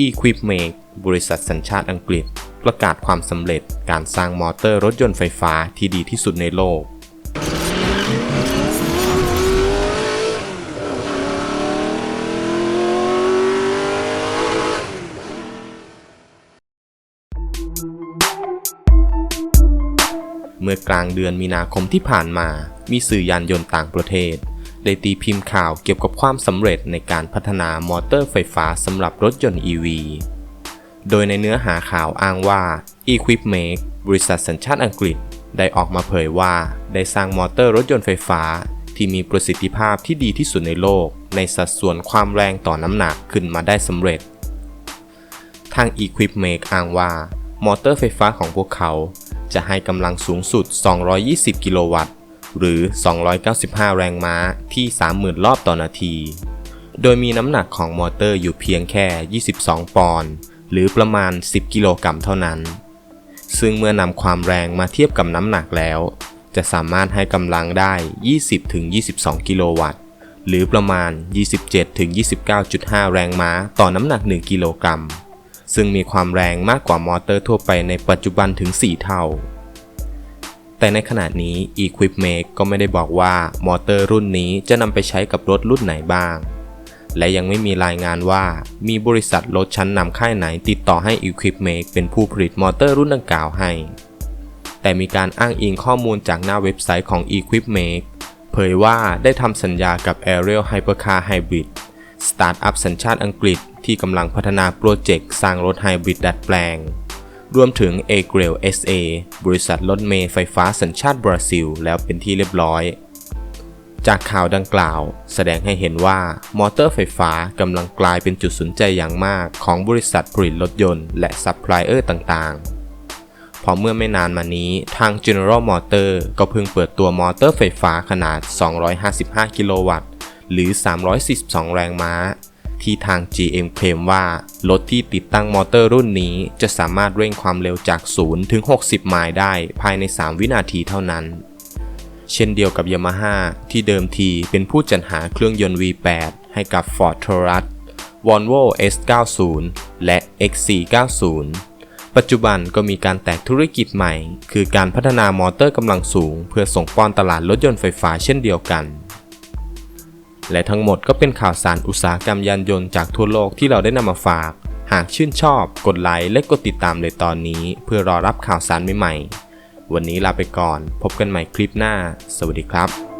Equipmake บริษัทสัญชาติอังกฤษ ประกาศความสำเร็จการสร้างมอเตอร์รถยนต์ไฟฟ้าที่ดีที่สุดในโลก เมื่อกลางเดือนมีนาคมที่ผ่านมา มีสื่อยานยนต์ต่างประเทศ ได้ตีพิมพ์ข่าวเกี่ยวกับความสำเร็จในการพัฒนามอเตอร์ไฟฟ้าสำหรับรถยนต์ EV โดยในเนื้อหาข่าวอ้างว่า Equipmake บริษัทสัญชาติอังกฤษ ได้ออกมาเผยว่า ได้สร้างมอเตอร์รถยนต์ไฟฟ้า ที่มีประสิทธิภาพที่ดีที่สุดในโลก ในสัดส่วนความแรงต่อน้ำหนักขึ้นมาได้สำเร็จ ทาง Equipmake อ้างว่า มอเตอร์ไฟฟ้าของพวกเขา จะให้กำลังสูงสุด 220 กิโลวัตต์ หรือ 295 แรงม้าที่ 30,000 รอบต่อนาที โดยมีน้ำหนักของมอเตอร์อยู่เพียงแค่ 22 ปอนด์ หรือประมาณ 10 กิโลกรัมเท่านั้น ซึ่งเมื่อนำความแรงมาเทียบกับน้ำหนักแล้ว จะสามารถให้กำลังได้ 20-22 กิโลวัตต์ หรือประมาณ 27-29.5 แรงม้าต่อน้ำหนัก 1 กิโลกรัม ซึ่งมีความแรงมากกว่ามอเตอร์ทั่วไปในปัจจุบันถึง 4 เท่า แต่ในขณะนี้ Equipmake ก็ไม่ได้บอกว่ามอเตอร์รุ่นนี้จะนำไปใช้กับรถรุ่นไหนบ้าง และยังไม่มีรายงานว่ามีบริษัทรถชั้นนำค่ายไหนติดต่อให้ Equipmake เป็นผู้ผลิตมอเตอร์รุ่นดังกล่าวให้ แต่มีการอ้างอิงข้อมูลจากหน้าเว็บไซต์ของ Equipmake เผยว่าได้ทำสัญญากับ Ariel Hypercar Hybrid สตาร์ทอัพสัญชาติอังกฤษที่กำลังพัฒนาโปรเจกต์สร้างรถไฮบริดดัดแปลง รวมถึง a g r a i l SA บริษัทรถเมล์ไฟฟ้าสัญชาติบราซิล แล้วเป็นที่เรียบร้อย จากข่าวดังกล่าว แสดงให้เห็นว่ามอเตอร์ไฟฟ้ากำลังกลายเป็นจุดสนใจอย่างมากของบริษัทผลิตรถยนต์และซัพพลายเออร์ต่างๆ พอเมื่อไม่นานมานี้ทาง General Motor ก็เพิ่งเปิดตัวมอเตอร์ไฟฟ้าขนาด 255 กิโลวัตต์ หรือ 342 แรงม้า ที่ทาง GM เคลมว่า รถที่ติดตั้งมอเตอร์รุ่นนี้ จะสามารถเร่งความเร็วจาก 0 ถึง 60 ไมล์ได้ภายใน 3 วินาทีเท่านั้น เช่นเดียวกับ Yamaha ที่เดิมทีเป็นผู้จัดหาเครื่องยนต์ V8 ให้กับ Ford Taurus Volvo S90 และ XC90 ปัจจุบันก็มีการแตกธุรกิจใหม่ คือการพัฒนามอเตอร์กำลังสูง เพื่อส่งป้อนตลาดรถยนต์ไฟฟ้าเช่นเดียวกัน และทั้งหมดก็เป็นข่าวสารอุตสาหกรรมยานยนต์จากทั่วโลกที่เราได้นำมาฝาก หากชื่นชอบกดไลค์และกดติดตามเลยตอนนี้ เพื่อรอรับข่าวสารใหม่ๆ วันนี้ลาไปก่อน พบกันใหม่คลิปหน้า สวัสดีครับ